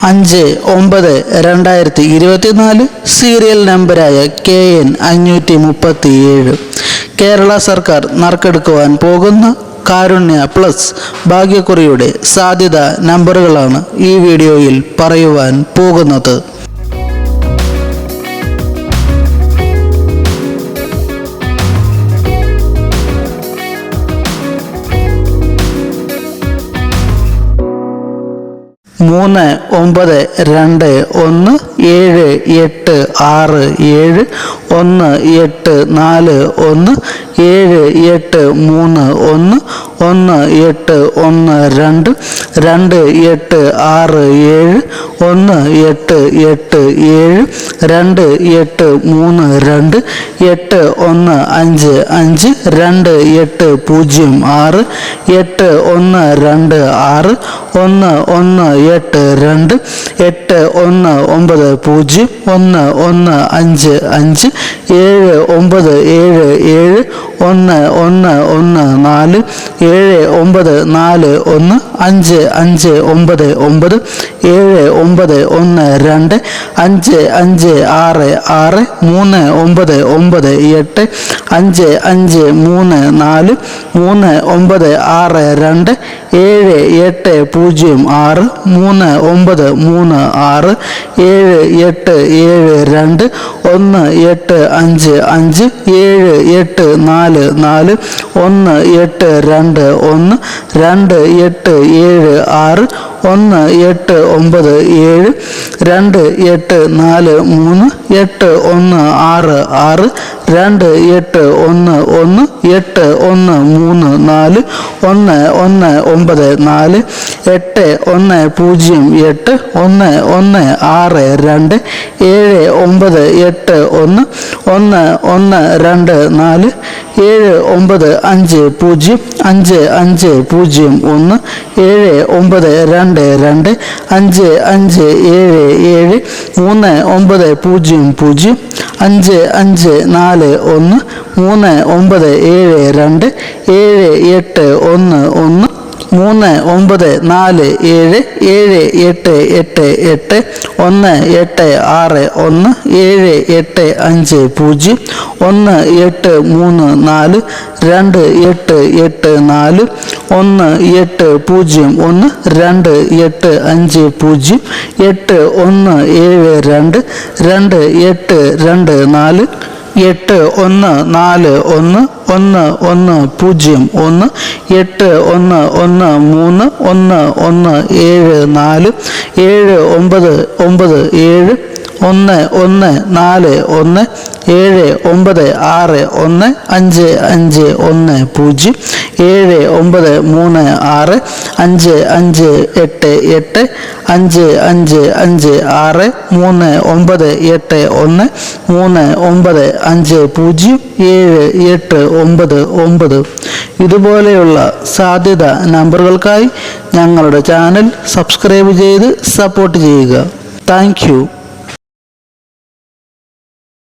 അഞ്ച് ഒമ്പത് രണ്ടായിരത്തി ഇരുപത്തിനാല് സീരിയൽ നമ്പരായ കെ എൻ അഞ്ഞൂറ്റി മുപ്പത്തി ഏഴ് കേരള സർക്കാർ നറുക്കെടുക്കുവാൻ പോകുന്ന കാരുണ്യ പ്ലസ് ഭാഗ്യക്കുറിയുടെ സാധ്യത നമ്പറുകളാണ് ഈ വീഡിയോയിൽ പറയുവാൻ പോകുന്നത്. മൂന്ന് ഒമ്പത് രണ്ട് ഒന്ന് ഏഴ് എട്ട് ആറ് ഏഴ് ഒന്ന് എട്ട് നാല് ഒന്ന് ഏഴ് എട്ട് മൂന്ന് ഒന്ന് ഒന്ന് എട്ട് ഒന്ന് രണ്ട് രണ്ട് എട്ട് ആറ് ഏഴ് ഒന്ന് എട്ട് എട്ട് ഏഴ് രണ്ട് എട്ട് മൂന്ന് രണ്ട് എട്ട് ഒന്ന് അഞ്ച് അഞ്ച് രണ്ട് എട്ട് പൂജ്യം ആറ് എട്ട് ഒന്ന് രണ്ട് ആറ് ഒന്ന് ഒന്ന് എട്ട് രണ്ട് എട്ട് ഒന്ന് ഒമ്പത് പൂജ്യം ഒന്ന് ഒന്ന് അഞ്ച് അഞ്ച് ഏഴ് ഒമ്പത് ഏഴ് ഏഴ് ഒന്ന് ഒന്ന് ഒന്ന് നാല് ഏഴ് ഒമ്പത് നാല് ഒന്ന് അഞ്ച് അഞ്ച് ഒമ്പത് ഒമ്പത് ഏഴ് ഒമ്പത് ഒന്ന് രണ്ട് അഞ്ച് അഞ്ച് ആറ് ആറ് മൂന്ന് ഒമ്പത് ഒമ്പത് എട്ട് അഞ്ച് അഞ്ച് മൂന്ന് നാല് മൂന്ന് ഒമ്പത് ആറ് രണ്ട് ഏഴ് എട്ട് പൂജ്യം ആറ് മൂന്ന് ഒമ്പത് മൂന്ന് ആറ് ഏഴ് എട്ട് ഏഴ് രണ്ട് ഒന്ന് എട്ട് അഞ്ച് അഞ്ച് ഏഴ് എട്ട് നാല് നാല് ഒന്ന് എട്ട് രണ്ട് ഒന്ന് രണ്ട് എട്ട് ഏഴ് ആറ് ഒന്ന് എട്ട് ഒമ്പത് ഏഴ് രണ്ട് എട്ട് നാല് മൂന്ന് എട്ട് ഒന്ന് ആറ് ആറ് രണ്ട് എട്ട് ഒന്ന് ഒന്ന് എട്ട് ഒന്ന് മൂന്ന് നാല് ഒന്ന് ഒന്ന് ഒമ്പത് നാല് എട്ട് ഒന്ന് പൂജ്യം എട്ട് ഒന്ന് ഒന്ന് ആറ് രണ്ട് ഏഴ് ഒമ്പത് എട്ട് ഒന്ന് ഒന്ന് ഒന്ന് രണ്ട് നാല് ഏഴ് ഒമ്പത് അഞ്ച് പൂജ്യം അഞ്ച് അഞ്ച് പൂജ്യം ഒന്ന് ഏഴ് ഒമ്പത് രണ്ട് രണ്ട് അഞ്ച് അഞ്ച് ഏഴ് ഏഴ് മൂന്ന് ഒമ്പത് പൂജ്യം പൂജ്യം അഞ്ച് അഞ്ച് നാല് ഒന്ന് മൂന്ന് ഒമ്പത് ഏഴ് രണ്ട് ഏഴ് എട്ട് ഒന്ന് ഒന്ന് മൂന്ന് ഒമ്പത് നാല് ഏഴ് ഏഴ് എട്ട് എട്ട് എട്ട് ഒന്ന് എട്ട് ആറ് ഒന്ന് ഏഴ് എട്ട് അഞ്ച് പൂജ്യം ഒന്ന് എട്ട് മൂന്ന് നാല് രണ്ട് എട്ട് എട്ട് നാല് ഒന്ന് എട്ട് പൂജ്യം ഒന്ന് രണ്ട് എട്ട് അഞ്ച് പൂജ്യം എട്ട് ഒന്ന് ഏഴ് രണ്ട് രണ്ട് എട്ട് രണ്ട് നാല് എട്ട് ഒന്ന് നാല് ഒന്ന് ഒന്ന് ഒന്ന് പൂജ്യം ഒന്ന് എട്ട് ഒന്ന് ഒന്ന് മൂന്ന് ഒന്ന് ഒന്ന് ഏഴ് നാല് ഏഴ് ഒമ്പത് ഒമ്പത് ഏഴ് ഒന്ന് ഒന്ന് നാല് ഒന്ന് ഏഴ് ഒമ്പത് ആറ് ഒന്ന് അഞ്ച് അഞ്ച് ഒന്ന് പൂജ്യം ഏഴ് ഒമ്പത് മൂന്ന് ആറ് അഞ്ച് അഞ്ച് എട്ട് എട്ട് അഞ്ച് അഞ്ച് അഞ്ച് ആറ് മൂന്ന് ഒമ്പത് എട്ട് ഒന്ന് മൂന്ന് ഒമ്പത് അഞ്ച് പൂജ്യം ഏഴ് എട്ട് ഒമ്പത് ഒമ്പത്. ഇതുപോലെയുള്ള സാധ്യത നമ്പറുകൾക്കായി ഞങ്ങളുടെ ചാനൽ സബ്സ്ക്രൈബ് ചെയ്ത് സപ്പോർട്ട് ചെയ്യുക. താങ്ക്